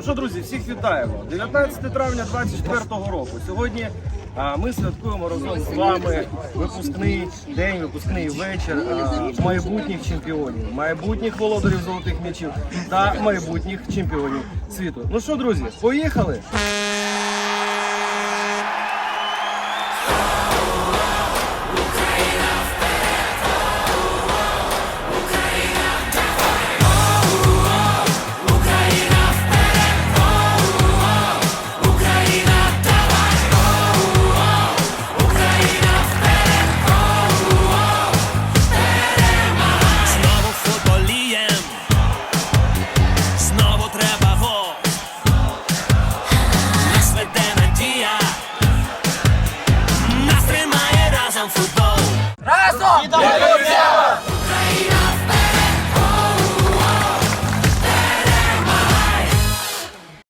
Ну що, друзі, всіх вітаємо. 19 травня 24 року. Сьогодні а, ми святкуємо разом з вами випускний день, випускний вечір а, майбутніх чемпіонів, майбутніх володарів золотих м'ячів та майбутніх чемпіонів світу. Ну що, друзі, поїхали? Раз!